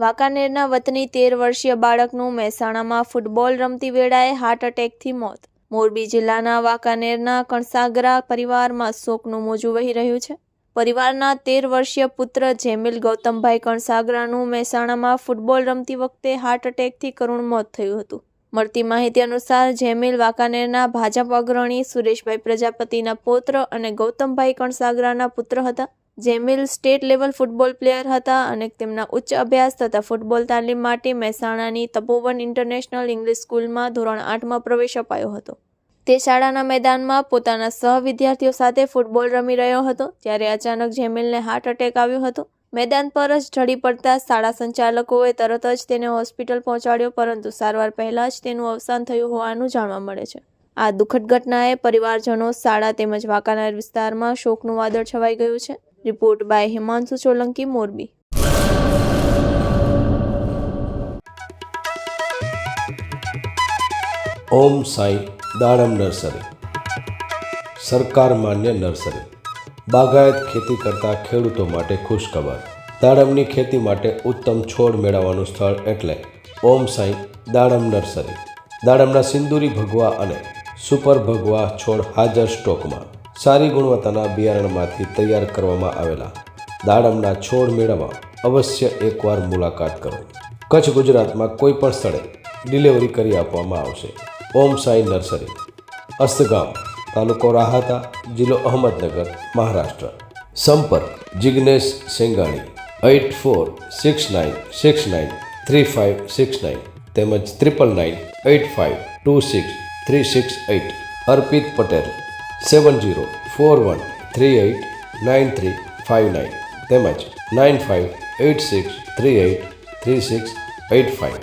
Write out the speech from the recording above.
વાંકાનેરના વતની તેર વર્ષીય બાળકનું મહેસાણામાં ફૂટબોલ રમતી વેળાએ હાર્ટ એટેકથી મોત. મોરબી જિલ્લાના વાંકાનેરના કણસાગરા પરિવારમાં શોકનું મોજું વહી રહ્યું છે. પરિવારના તેર વર્ષીય પુત્ર જેમિલ ગૌતમભાઈ કણસાગરાનું મહેસાણામાં ફૂટબોલ રમતી વખતે હાર્ટ એટેકથી કરુણ મોત થયું હતું. મળતી માહિતી અનુસાર જેમિલ વાંકાનેરના ભાજપ અગ્રણી સુરેશભાઈ પ્રજાપતિના પૌત્ર અને ગૌતમભાઈ કણસાગરાના પુત્ર હતા. Jemil state level football player હતા અને તેમના ઉચ્ચ અભ્યાસ તથા ફૂટબોલ તાલીમ માટે મહેસાણાની તપોવન ઇન્ટરનેશનલ ઇંગ્લિશ સ્કૂલમાં ધોરણ આઠમાં પ્રવેશ અપાયો હતો. તે શાળાના મેદાનમાં પોતાના સહ વિદ્યાર્થીઓ સાથે ફૂટબોલ રમી રહ્યો હતો ત્યારે અચાનક જેમિલને હાર્ટ એટેક આવ્યો હતો. મેદાન પર જ ઢળી પડતા શાળા સંચાલકોએ તરત જ તેને હોસ્પિટલ પહોંચાડ્યો, પરંતુ સારવાર પહેલાં જ તેનું અવસાન થયું હોવાનું જાણવા મળે છે. આ દુઃખદ ઘટનાએ પરિવારજનો, શાળા તેમજ વાંકાનેર વિસ્તારમાં શોકનું વાદળ છવાઈ ગયું છે. Report by Himanshu Solanki, Morbi. Om Sai Dadam nursery. સરકાર માન્ય નર્સરી. બાગાયત ખેતી કરતા ખેડૂતો માટે ખુશખબર. દાડમની ખેતી માટે ઉત્તમ છોડ મેળવવાનું સ્થળ એટલે ઓમ સાંઈ દાડમ નર્સરી. દાડમના સિંદૂરી ભગવા અને સુપર ભગવા છોડ હાજર સ્ટોકમાં. સારી ગુણવત્તાના બિયારણમાંથી તૈયાર કરવામાં આવેલા દાડમના છોડ મેળવવા અવશ્ય એકવાર મુલાકાત કરો. કચ્છ ગુજરાતમાં કોઈ પણ સ્થળે ડિલિવરી કરી આપવામાં આવશે. ઓમ સાઈ નર્સરી, અસ્તગામ, તાલુકો રાહતા, જિલ્લો અહમદનગર, મહારાષ્ટ્ર. સંપર્ક Jignesh Sengani, eight four six nine six nine three five six nine તેમજ triple nine eight five two six three six eight Arpit Patel seven zero four one three eight nine three five nine તેમજ nine five eight six three eight three six eight five